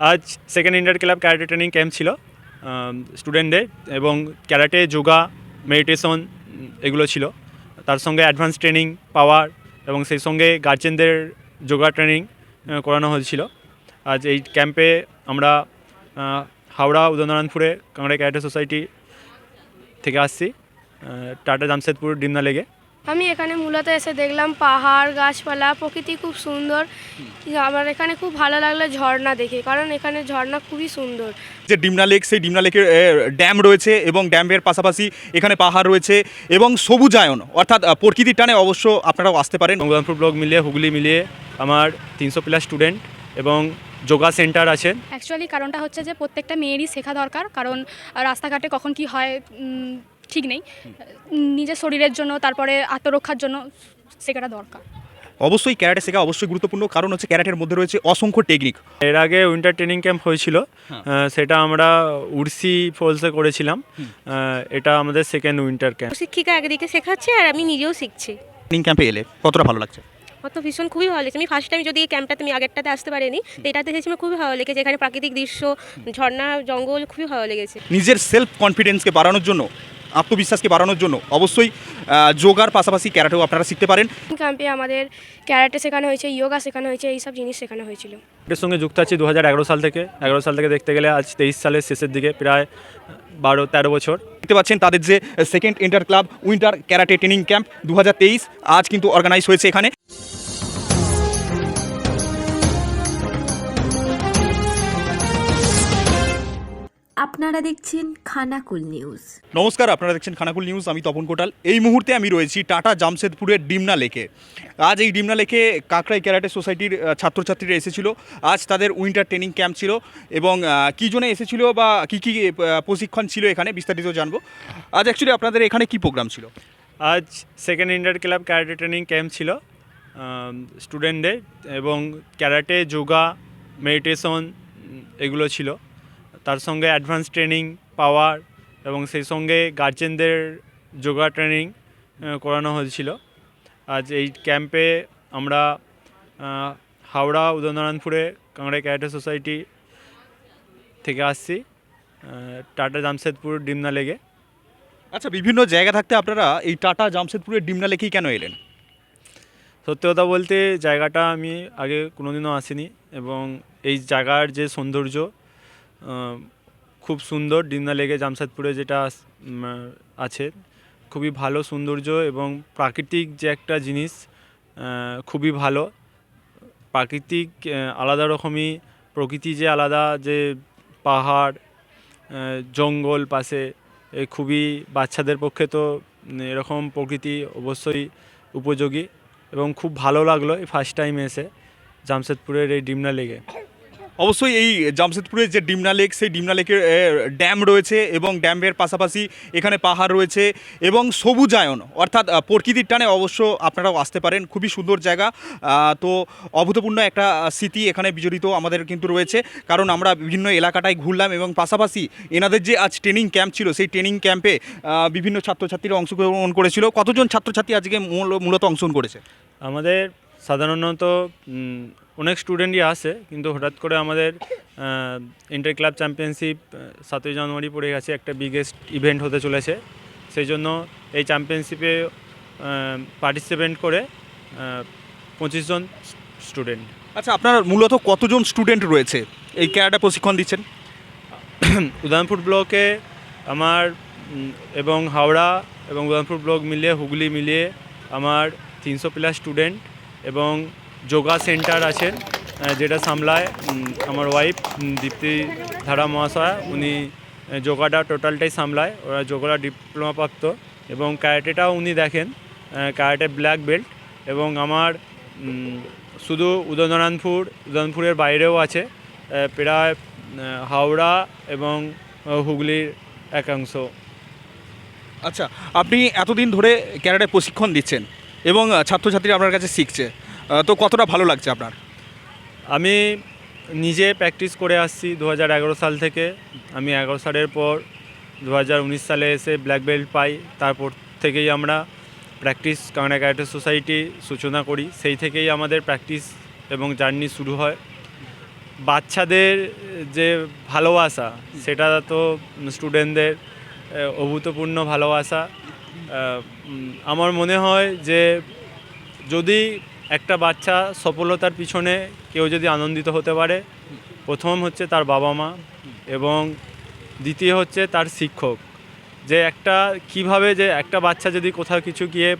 আজ second inter club karate training camp ছিল স্টুডেন্টদের এবং ক্যারাটে যোগা মেডিটেশন এগুলো ছিল। তার সঙ্গে অ্যাডভান্স ট্রেনিং পাওয়ার এবং সেই সঙ্গে গার্জেনদের যোগা ট্রেনিং করানো হয়েছিল। আজ এই ক্যাম্পে আমরা হাওড়া, উদয়নারায়ণপুরে কাংড়া ক্যারাটে সোসাইটি থেকে আসছি টাটা জামশেদপুর, ডিমনা লেগে আমি এখানে মূলত এসে দেখলাম পাহাড় গাছপালা প্রকৃতি খুব সুন্দর। আমার এখানে খুব ভালো লাগল ঝর্ণা দেখে কারণ এখানে ঝর্ণা খুবই সুন্দর। যে ডিমনা লেক সেই ডিমনা লেকের ড্যাম রয়েছে এবং ড্যামের পাশাপাশি এখানে পাহাড় রয়েছে এবং সবুজায়ন। অর্থাৎ প্রকৃতির টানে অবশ্য আপনারাও আসতে পারেন। উদয়পুর ব্লক মিলিয়ে হুগলি মিলিয়ে আমার তিনশো প্লাস স্টুডেন্ট এবং যোগা সেন্টার আছেন অ্যাকচুয়ালি কারণটা হচ্ছে যে প্রত্যেকটা মেয়েরই শেখা দরকার কারণ রাস্তাঘাটে কখন কি হয় উম, ঠিক নেই। নিজের শরীরের জন্য তারপরে আত্মরক্ষার জন্য শেখাটা দরকার। অবশ্যই ক্যারাটে শেখা অবশ্যই গুরুত্বপূর্ণ কারণ হচ্ছে ক্যারাটের মধ্যে রয়েছে অসংখ্য টেকনিক এর আগে উইন্টার ট্রেনিং ক্যাম্প হয়েছিল হ্যাঁ। সেটা আমরা উড়সি ফলসে করেছিলাম এটা আমাদের সেকেন্ড উইন্টার ক্যাম্প শিক্ষিকা একদিকে শেখাচ্ছে আর আমি নিজেও শিখছি। ট্রেনিং ক্যাম্পে এলে কতটা ভালো লাগছে? আমার তো ভীষণ খুবই ভালো লেগেছে। আমি ফার্স্ট টাইম যদি এই ক্যাম্পটাতে আমি আগেরটাতে আসতে পারিনি তো এটাতে এসেছি আমার খুবই ভালো লেগেছে। এখানে প্রাকৃতিক দৃশ্য ঝর্ণা জঙ্গল খুবই ভালো লেগেছে। নিজের সেলফ কনফিডেন্সকে বাড়ানোর জন্য আত্মবিশ্বাসকে বাড়ানোর জন্য অবশ্যই যোগার পাশাপাশি ক্যারাটেও আপনারা শিখতে পারেন। ক্যাম্পে আমাদের ক্যারাটে শেখানো হয়েছে যোগা শেখানো হয়েছে এইসব জিনিস শেখানো হয়েছিল। এর সঙ্গে যুক্ত আছি দু সাল থেকে। এগারো সাল থেকে দেখতে গেলে আজ তেইশ সালের শেষের দিকে প্রায় বারো তেরো বছর। দেখতে পাচ্ছেন তাদের যে second inter club winter karate training camp দু হাজার তেইশ আজ কিন্তু অর্গানাইজ হয়েছে এখানে। আপনারা দেখছেন খানাকুল নিউজ। নমস্কার আপনারা দেখছেন খানাকুল নিউজ আমি তপন কোটাল। এই মুহূর্তে আমি রয়েছি টাটা জামশেদপুরের ডিমনা লেকে। আজ এই ডিমনা লেকে কাকরাই ক্যারাটে সোসাইটির ছাত্রছাত্রীরা এসেছিল। আজ তাদের উইন্টার ট্রেনিং ক্যাম্প ছিল এবং কী জন্য এসেছিল বা কী কী প্রশিক্ষণ ছিল এখানে বিস্তারিত জানব। আজ অ্যাকচুয়ালি আপনাদের এখানে কি প্রোগ্রাম ছিল? আজ second inter club karate training camp ছিল স্টুডেন্টদের এবং ক্যারাটে যোগা মেডিটেশন এগুলো ছিল। তার সঙ্গে অ্যাডভান্স ট্রেনিং পাওয়ার এবং সেই সঙ্গে গার্জেনদের যোগা ট্রেনিং করানো হয়েছিল। আজ এই ক্যাম্পে আমরা হাওড়া উদয়নারায়ণপুরে কাংড়া ক্যারেটে সোসাইটি থেকে আসছি টাটা জামশেদপুর ডিমনা লেগে আচ্ছা বিভিন্ন জায়গা থাকতে আপনারা এই টাটা জামশেদপুরের ডিমনা লেকেই কেন এলেন? সত্যি কথা বলতে জায়গাটা আমি আগে কোনোদিনও আসিনি এবং এই জায়গার যে সৌন্দর্য খুব সুন্দর ডিমনা লেগে জামশেদপুরে যেটা আছে। খুবই ভালো সৌন্দর্য এবং প্রাকৃতিক যে একটা জিনিস খুবই ভালো। প্রাকৃতিক আলাদা রকমই, প্রকৃতি যে আলাদা, যে পাহাড় জঙ্গল পাশে খুবই বাচ্চাদের পক্ষে তো এরকম প্রকৃতি অবশ্যই উপযোগী এবং খুব ভালো লাগল এই ফার্স্ট টাইম এসে জামশেদপুরের এই ডিমনা লেগে অবশ্যই এই জামশেদপুরের যে ডিমনা লেক, সেই ডিমনা লেকের ড্যাম রয়েছে এবং ড্যামের পাশাপাশি এখানে পাহাড় রয়েছে এবং সবুজায়ন, অর্থাৎ প্রকৃতির টানে অবশ্য আপনারাও আসতে পারেন। খুবই সুন্দর জায়গা। তো অভূতপূর্ণ একটা স্মৃতি এখানে বিজড়িত আমাদের কিন্তু রয়েছে। কারণ আমরা বিভিন্ন এলাকাটায় ঘুরলাম এবং পাশাপাশি এনাদের যে আজ ট্রেনিং ক্যাম্প ছিল, সেই ট্রেনিং ক্যাম্পে বিভিন্ন ছাত্রছাত্রীরা অংশগ্রহণ করেছিল। কতজন ছাত্রছাত্রী আজকে মূল- মূলত অংশগ্রহণ করেছে? আমাদের সাধারণত অনেক স্টুডেন্টই আসে কিন্তু হঠাৎ করে আমাদের ইন্টার ক্লাব চ্যাম্পিয়নশিপ সাতই জানুয়ারি পড়ে গেছে একটা বিগেস্ট ইভেন্ট হতে চলেছে। সেই জন্য এই চ্যাম্পিয়নশিপে পার্টিসিপেন্ট করে পঁচিশ জন স্টুডেন্ট আচ্ছা আপনার মূলত কতজন স্টুডেন্ট রয়েছে? এই ক্যারাটা প্রশিক্ষণ দিচ্ছেন? উদয়পুর ব্লকে আমার এবং হাওড়া এবং উদয়পুর ব্লক মিলিয়ে হুগলি মিলিয়ে আমার তিনশো প্লাস স্টুডেন্ট এবং যোগা সেন্টার আহ, যেটা সামলায় আমার ওয়াইফ দীপ্তি ধারা মহাশয়া। উনি যোগাটা টোটালটাই সামলায়। ওরা যোগাটা ডিপ্লোমা প্রাপ্ত এবং ক্যারাটেটাও উনি দেখেন ক্যারাটে ব্ল্যাক বেল্ট এবং আমার শুধু উদয়নারায়ণপুর উদয়নপুরের বাইরেও আছে প্রায় হাওড়া এবং হুগলির একাংশ। আচ্ছা আপনি এতদিন ধরে ক্যারাটে প্রশিক্ষণ দিচ্ছেন এবং আহ, ছাত্রছাত্রীরা আপনার কাছে শিখছে। তো কতটা ভালো লাগছে আপনার? আমি নিজে প্র্যাকটিস করে আসছি দু হাজার এগারো সাল থেকে। আমি এগারো সালের পর দু হাজার উনিশ সালে এসে ব্ল্যাক বেল্ট পাই। তারপর থেকেই আমরা প্র্যাকটিস কানাডা ক্যারেটে সোসাইটি সূচনা করি। সেই থেকেই আমাদের প্র্যাকটিস এবং জার্নি শুরু হয়। বাচ্চাদের যে ভালোবাসা, সেটা তো স্টুডেন্টদের অভূতপূর্ণ ভালোবাসা। আমার মনে হয় যে যদি একটা বাচ্চা সফলতার পিছনে কেউ যদি আনন্দিত হতে পারে, প্রথম হচ্ছে তার বাবা মা এবং দ্বিতীয় হচ্ছে তার শিক্ষক। যে একটা, কীভাবে যে একটা বাচ্চা যদি কোথাও কিছু গিয়ে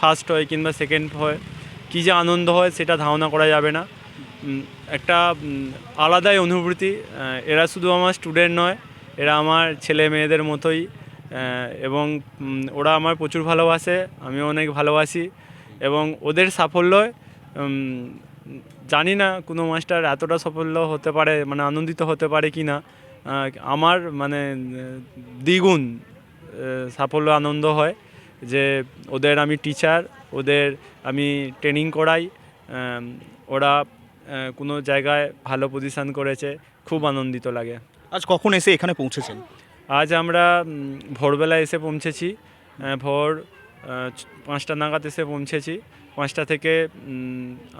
ফার্স্ট হয় কিংবা সেকেন্ড হয়, কী যে আনন্দ হয় সেটা ধারণা করা যাবে না। একটা আলাদাই অনুভূতি এরা শুধু আমার স্টুডেন্ট নয়, এরা আমার ছেলে মেয়েদের মতোই এবং ওরা আমার প্রচুর ভালোবাসে, আমিও অনেক ভালোবাসি। এবং ওদের সাফল্য জানি না কোনো মাস্টার এতটা সাফল্য হতে পারে মানে আনন্দিত হতে পারে কি না। আমার মানে দ্বিগুণ সাফল্য আনন্দ হয় যে ওদের আমি টিচার ওদের আমি ট্রেনিং করাই ওরা কোনো জায়গায় ভালো পজিশান করেছে খুব আনন্দিত লাগে। আজ কখন এসে এখানে পৌঁছেছেন? আজ আমরা ভোরবেলা এসে পৌঁছেছি। ভোর পাঁচটা নাগাদ এসে পৌঁছেছি। পাঁচটা থেকে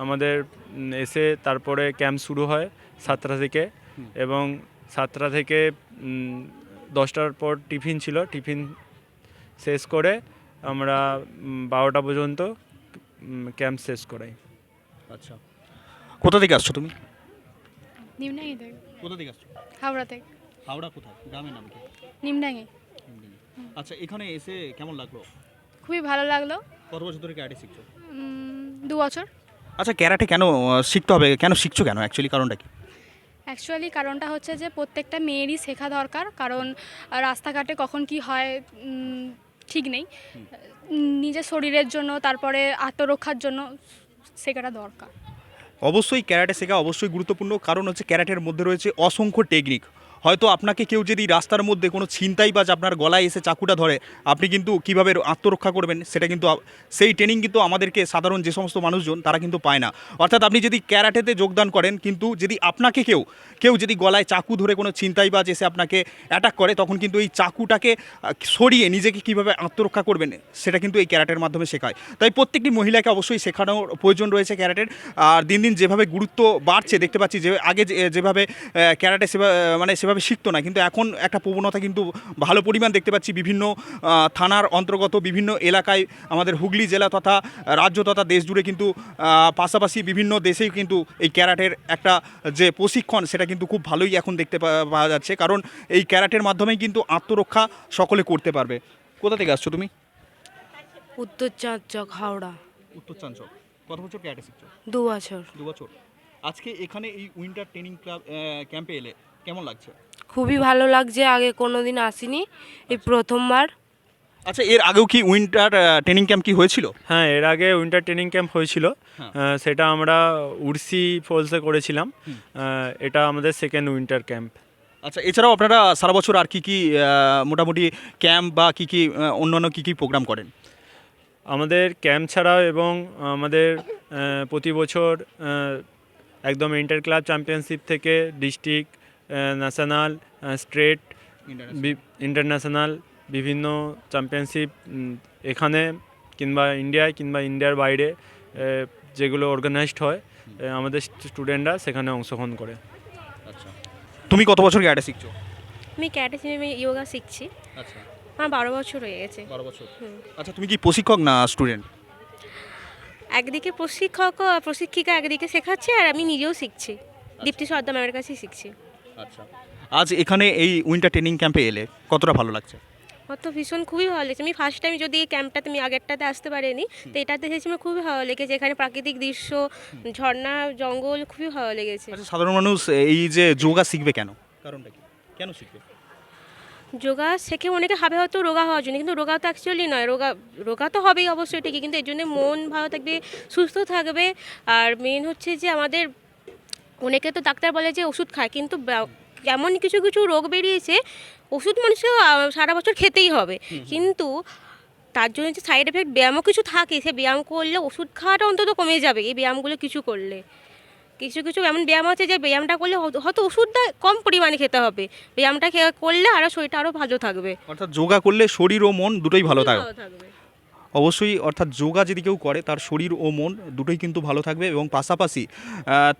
আমাদের এসে তারপরে ক্যাম্প শুরু হয় সাতটা থেকে এবং সাতটা থেকে দশটার পর টিফিন ছিল। টিফিন শেষ করে আমরা বারোটা পর্যন্ত ক্যাম্প শেষ করাই। আচ্ছা। কোথা থেকে আসছো তুমি? নিমডাঙ্গি থেকে কোথা থেকে আসছো? হাওড়া থেকে। হাওড়া কোথায়? গ্রামের নাম কি? নিমডাঙ্গি। আচ্ছা এখানে এসে কেমন লাগল? খুবই ভালো লাগল। কত বছর ধরে ক্যারাটে শিখছো? দু বছর। আচ্ছা ক্যারাটে কেন শিখতে হবে? কেন শিখছো কেন? অ্যাকচুয়ালি কারণটা কি? অ্যাকচুয়ালি কারণটা হচ্ছে যে প্রত্যেকটা মেয়েরই শেখা দরকার। কারণ রাস্তাঘাটে কখন কি হয় ঠিক নেই। নিজের শরীরের জন্য তারপরে আত্মরক্ষার জন্য শেখাটা দরকার। অবশ্যই ক্যারাটে শেখা অবশ্যই গুরুত্বপূর্ণ। কারণ হচ্ছে ক্যারাটের মধ্যে রয়েছে অসংখ্য টেকনিক হয়তো আপনাকে কেউ যদি রাস্তার মধ্যে কোনো ছিনতাই ছিনতাইবাজ আপনার গলায় এসে চাকুটা ধরে, আপনি কিন্তু কীভাবে আত্মরক্ষা করবেন, সেটা কিন্তু সেই ট্রেনিং কিন্তু আমাদেরকে সাধারণ যে সমস্ত মানুষজন, তারা কিন্তু পায় না। অর্থাৎ আপনি যদি ক্যারাটেতে যোগদান করেন, কিন্তু যদি আপনাকে কেউ কেউ যদি গলায় চাকু ধরে কোনো ছিনতাই ছিনতাইবাজ এসে আপনাকে অ্যাটাক করে, তখন কিন্তু এই চাকুটাকে সরিয়ে নিজেকে কীভাবে আত্মরক্ষা করবেন, সেটা কিন্তু এই ক্যারাটের মাধ্যমে শেখায়। তাই প্রত্যেকটি মহিলাকে অবশ্যই শেখানোর প্রয়োজন রয়েছে ক্যারাটের। আর দিন দিন যেভাবে গুরুত্ব বাড়ছে, দেখতে পাচ্ছি যে আগে যেভাবে ক্যারাটে সেবা মানে সেভাবে শিখতো না। কিন্তু এখন একটা প্রবণতা কিন্তু ভালো পরিমাণ দেখতে পাচ্ছি। বিভিন্ন থানার অন্তর্গত বিভিন্ন এলাকায় আমাদের হুগলি জেলা তথা রাজ্য তথা দেশ জুড়ে কিন্তু পাশাপাশি বিভিন্ন দেশেই কিন্তু এই ক্যারাটের একটা যে প্রশিক্ষণ সেটা কিন্তু খুব ভালোই এখন দেখতে পাওয়া যাচ্ছে। কারণ এই ক্যারাটের মাধ্যমেই কিন্তু আত্মরক্ষা সকলে করতে পারবে। কোথা থেকে আসছো তুমি? উত্তর চাঁদচক হাওড়া। উত্তর চাঞ্চল। কত বছর ক্যারাটে শিখছো? দু বছর। দু বছর। আজকে এখানে এই উইন্টার ট্রেনিং ক্লাব ক্যাম্পে এলে কেমন লাগছে? খুবই ভালো লাগছে আগে কোনো দিন আসিনি এই প্রথমবার। আচ্ছা এর আগেও কি উইন্টার ট্রেনিং ক্যাম্প কি হয়েছিল? হ্যাঁ এর আগে উইন্টার ট্রেনিং ক্যাম্প হয়েছিল। হ্যাঁ। সেটা আমরা উড়সি ফলসে করেছিলাম। এটা আমাদের সেকেন্ড উইন্টার ক্যাম্প আচ্ছা এছাড়াও আপনারা সারা বছর আর কি কি মোটামুটি ক্যাম্প বা কি কি অন্যান্য কি কি প্রোগ্রাম করেন? আমাদের ক্যাম্প ছাড়াও এবং আমাদের প্রতি বছর একদম ইন্টার ক্লাব চ্যাম্পিয়নশিপ থেকে ডিস্ট্রিক্ট ন্যাশনাল স্ট্রেট ইন্টারন্যাশনাল বিভিন্ন চ্যাম্পিয়নশিপ এখানে কিংবা ইন্ডিয়ায় কিংবা ইন্ডিয়ার বাইরে যেগুলো অর্গানাইজড হয় আমাদের স্টুডেন্টরা সেখানে অংশগ্রহণ করে। আচ্ছা। তুমি কত বছর ক্যারাটে শিখছো? আমি ক্যারাটে আমি ইয়োগা শিখছি। আচ্ছা। আমার বারো বছর হয়ে গেছে। বারো বছর। আচ্ছা তুমি কি প্রশিক্ষক না স্টুডেন্ট একদিকে প্রশিক্ষক প্রশিক্ষিকা একদিকে শেখাচ্ছে আর আমি নিজেও শিখছি। দীপ্তি সর্দার ম্যামের কাছেই শিখছি। আচ্ছা। আজ এখানে এই উইন্টার ট্রেনিং ক্যাম্পে এলে কতটা ভালো লাগছে? আমার তো ভীষণ খুবই ভালো লেগেছে। আমি ফার্স্ট টাইম যদি এই ক্যাম্পটাতে আমি আগেরটাতে আসতে পারিনি তো এটাতে এসেছি আমার খুবই ভালো লেগেছে। এখানে প্রাকৃতিক দৃশ্য ঝর্ণা জঙ্গল খুবই ভালো লেগেছে। আচ্ছা সাধারণ মানুষ এই যে যোগা শিখবে কেন? কারণটা কি? কেন শিখবে? যোগা শেখে অনেকে ভাবে হয়তো রোগা হওয়ার জন্য কিন্তু রোগা তো অ্যাকচুয়ালি নয়। রোগা রোগা তো হবেই অবশ্যই ঠিকই। কিন্তু এর জন্য মন ভালো থাকবে সুস্থ থাকবে। আর মেন হচ্ছে যে আমাদের অনেকে তো ডাক্তার বলে যে ওষুধ খায় কিন্তু এমন কিছু কিছু রোগ বেরিয়েছে ওষুধ মানুষকে সারা বছর খেতেই হবে। কিন্তু তার জন্য যে সাইড এফেক্ট ব্যায়ামও কিছু থাকে সে ব্যায়াম করলে ওষুধ খাওয়াটা অন্তত কমে যাবে এই ব্যায়ামগুলো কিছু করলে। কিছু কিছু এমন ব্যায়াম আছে যে ব্যায়ামটা করলে হয়তো- ওষুধটা কম পরিমাণে খেতে হবে। ব্যায়ামটা করলে আরও শরীরটা আরও ভালো থাকবে। অর্থাৎ যোগা করলে শরীর ও মন দুটোই ভালো থাকবে। অবশ্যই অর্থাৎ যোগা যদি কেউ করে, তার শরীর ও মন দুটোই কিন্তু ভালো থাকবে এবং পাশাপাশি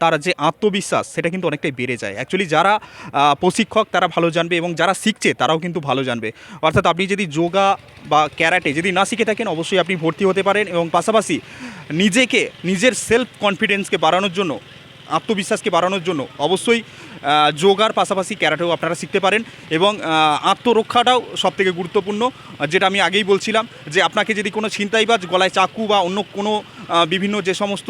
তার যে আত্মবিশ্বাস, সেটা কিন্তু অনেকটাই বেড়ে যায়। অ্যাকচুয়ালি যারা প্রশিক্ষক, তারা ভালো জানবে এবং যারা শিখছে, তারাও কিন্তু ভালো জানবে। অর্থাৎ আপনি যদি যোগা বা ক্যারাটে যদি না শিখে থাকেন, অবশ্যই আপনি ভর্তি হতে পারেন এবং পাশাপাশি নিজেকে, নিজের সেলফ কনফিডেন্সকে বাড়ানোর জন্য আত্মবিশ্বাসকে বাড়ানোর জন্য অবশ্যই যোগার পাশাপাশি ক্যারাটেও আপনারা শিখতে পারেন এবং আত্মরক্ষাটাও সবথেকে গুরুত্বপূর্ণ। যেটা আমি আগেই বলছিলাম যে আপনাকে যদি কোনো ছিনতাইবাজ, গলায় চাকু বা অন্য কোনো বিভিন্ন যে সমস্ত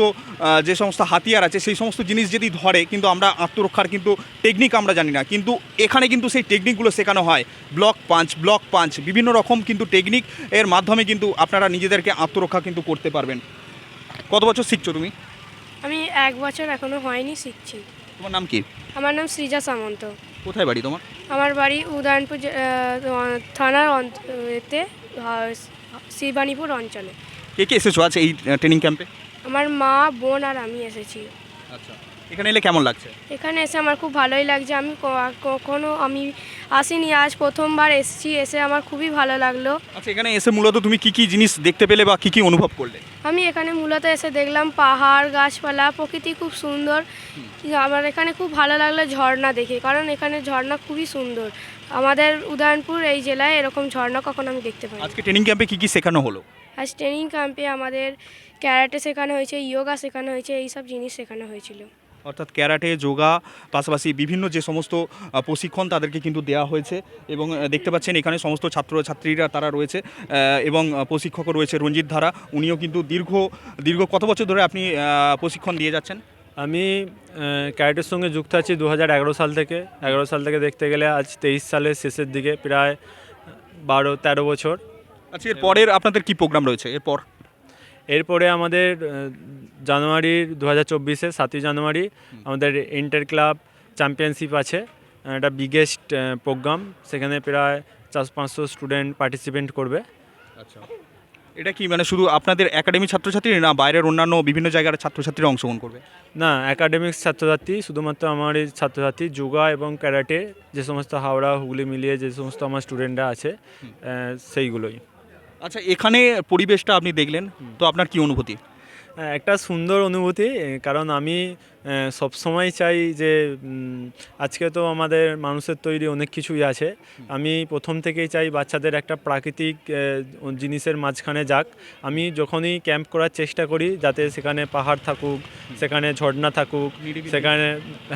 যে সমস্ত হাতিয়ার আছে, সেই সমস্ত জিনিস যদি ধরে, কিন্তু আমরা আত্মরক্ষার কিন্তু টেকনিক আমরা জানি না। কিন্তু এখানে কিন্তু সেই টেকনিকগুলো শেখানো হয়। ব্লক পাঞ্চ ব্লক পাঞ্চ বিভিন্ন রকম কিন্তু টেকনিক এর মাধ্যমে কিন্তু আপনারা নিজেদেরকে আত্মরক্ষা কিন্তু করতে পারবেন। কত বছর শিখছো তুমি? এক বছর এখনও হয়নি শিখছি। তোমার নাম কি? আমার নাম সৃজা সামন্ত। কোথায় বাড়ি তোমার? আমার বাড়ি উদয়নপুর থানার অন্ত- এতে শিবানীপুর অঞ্চলে। কে কে এসেছ আছে এই ট্রেনিং ক্যাম্পে আমার মা বোন আর আমি এসেছি। আচ্ছা। এখানে এলে কেমন লাগছে? এখানে এসে আমার খুব ভালোই লাগছে। আমি কখনো আমি আসিনি আজ প্রথমবার এসেছি এসে আমার খুবই ভালো লাগল। আচ্ছা এখানে এসে মূলত তুমি কি কি জিনিস দেখতে পেলে বা কি কি অনুভব করলে? আমি এখানে মূলত এসে দেখলাম পাহাড় গাছপালা প্রকৃতি খুব সুন্দর। আমার এখানে খুব ভালো লাগল ঝর্ণা দেখে কারণ এখানে ঝর্ণা খুবই সুন্দর। আমাদের উদয়নপুর এই জেলায় এরকম ঝর্ণা কখনো আমি দেখতে পাই আজকে ট্রেনিং ক্যাম্পে কি কি শেখানো হলো? আজ ট্রেনিং ক্যাম্পে আমাদের ক্যারাটে শেখানো হয়েছে ইয়োগা শেখানো হয়েছে এইসব জিনিস শেখানো হয়েছিল। অর্থাৎ ক্যারাটে যোগা পাশাপাশি বিভিন্ন যে সমস্ত প্রশিক্ষণ তাদেরকে কিন্তু দেওয়া হয়েছে এবং দেখতে পাচ্ছেন এখানে সমস্ত ছাত্রছাত্রীরা তারা রয়েছে এবং প্রশিক্ষকও রয়েছে রঞ্জিত ধারা। উনিও কিন্তু দীর্ঘ দীর্ঘ কত বছর ধরে আপনি প্রশিক্ষণ দিয়ে যাচ্ছেন? আমি ক্যারেটের সঙ্গে যুক্ত আছি দু হাজার এগারো সাল থেকে। এগারো সাল থেকে দেখতে গেলে আজ তেইশ সালের শেষের দিকে প্রায় বারো তেরো বছর। আচ্ছা এর পরের আপনাদের কি প্রোগ্রাম রয়েছে? এরপর? এরপরে আমাদের আহ, জানুয়ারির দু হাজার চব্বিশে সাতই জানুয়ারি আমাদের ইন্টার ক্লাব চ্যাম্পিয়নশিপ আছে। এটা বিগেস্ট প্রোগ্রাম সেখানে প্রায় চার পাঁচশো স্টুডেন্ট পার্টিসিপেন্ট করবে। আচ্ছা। এটা কি মানে শুধু আপনাদের একাডেমি ছাত্রছাত্রী না বাইরের অন্যান্য বিভিন্ন জায়গার ছাত্রছাত্রীরা অংশগ্রহণ করবে? না একাডেমিক্স ছাত্রছাত্রী শুধুমাত্র আমার এই ছাত্রছাত্রী যোগা এবং ক্যারাটে যে সমস্ত হাওড়া হুগলি মিলিয়ে যে সমস্ত আমার স্টুডেন্টরা আছে সেইগুলোই। আচ্ছা এখানে পরিবেশটা আপনি দেখলেন তো আপনার কি অনুভূতি? একটা সুন্দর অনুভূতি কারণ আমি সব সময় চাই যে আজকে তো আমাদের মানুষের তৈরি অনেক কিছুই আছে। আমি প্রথম থেকেই চাই বাচ্চাদের একটা প্রাকৃতিক জিনিসের মাঝখানে যাক। আমি যখনই ক্যাম্প করার চেষ্টা করি যাতে সেখানে পাহাড় থাকুক সেখানে ঝর্ণা থাকুক সেখানে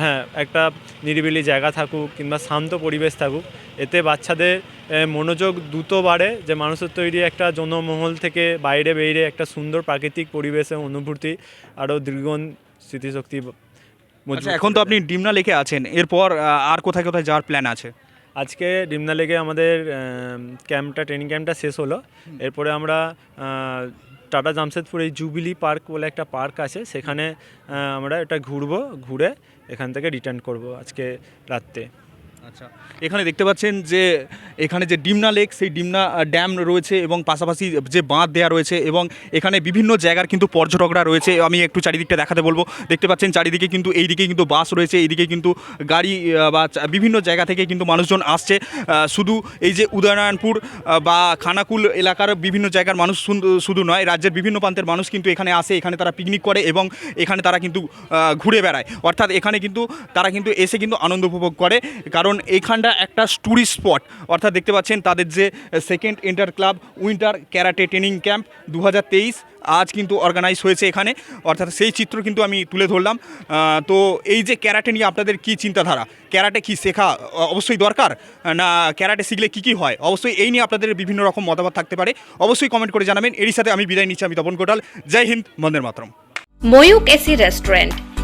হ্যাঁ একটা নিরিবিলি জায়গা থাকুক কিংবা শান্ত পরিবেশ থাকুক এতে বাচ্চাদের মনোযোগ দ্রুত বাড়ে যে মানুষের তৈরি একটা জনমহল থেকে বাইরে বেরিয়ে একটা সুন্দর প্রাকৃতিক পরিবেশের অনুভূতি আরও দীর্ঘন স্মৃতিশক্তি মজবুত আচ্ছা এখন তো আপনি ডিমনা লেকে আছেন। এরপর আর কোথায় কোথায় যাওয়ার প্ল্যান আছে? আজকে ডিমনা লেকে আমাদের ক্যাম্পটা ট্রেনিং ক্যাম্পটা শেষ হলো। এরপরে আমরা টাটা জামশেদপুর এই জুবিলি পার্ক বলে একটা পার্ক আছে। সেখানে আমরা এটা ঘুরবো ঘুরে এখান থেকে রিটার্ন করব আজকে রাত্রে। আচ্ছা এখানে দেখতে পাচ্ছেন যে এখানে যে ডিমনা লেক, সেই ডিমনা ড্যাম রয়েছে এবং পাশাপাশি যে বাঁধ দেওয়া রয়েছে এবং এখানে বিভিন্ন জায়গার কিন্তু পর্যটকরা রয়েছে। আমি একটু চারিদিকটা দেখাতে বলব। দেখতে পাচ্ছেন চারিদিকে কিন্তু, এইদিকে কিন্তু বাস রয়েছে, এইদিকে কিন্তু গাড়ি বা বিভিন্ন জায়গা থেকে কিন্তু মানুষজন আসছে। শুধু এই যে উদয়নারায়ণপুর বা খানাকুল এলাকার বিভিন্ন জায়গার মানুষ শুধু নয়, রাজ্যের বিভিন্ন প্রান্তের মানুষ কিন্তু এখানে আসে, এখানে তারা পিকনিক করে এবং এখানে তারা কিন্তু ঘুরে বেড়ায়। অর্থাৎ এখানে কিন্তু, তারা কিন্তু এসে কিন্তু আনন্দ উপভোগ করে। কারণ এইখানটা একটা ট্যুরিস্ট স্পট অর্থাৎ দেখতে পাচ্ছেন তাদের যে second inter club winter karate training camp দু হাজার তেইশ, আজ কিন্তু অর্গানাইজ হয়েছে এখানে। অর্থাৎ সেই চিত্র কিন্তু আমি তুলে ধরলাম। তো এই যে ক্যারাটে নিয়ে আপনাদের কি চিন্তাধারা? ক্যারাটে কি শেখা অবশ্যই দরকার? না ক্যারাটে শিখলে কি কি হয়? অবশ্যই এই নিয়ে আপনাদের বিভিন্ন রকম মতামত থাকতে পারে। অবশ্যই কমেন্ট করে জানাবেন। এরই সাথে আমি বিদায় নিচ্ছি, আমি তপন কোটাল। জয় হিন্দ বন্দের মাতরম। Mayuk AC restaurant.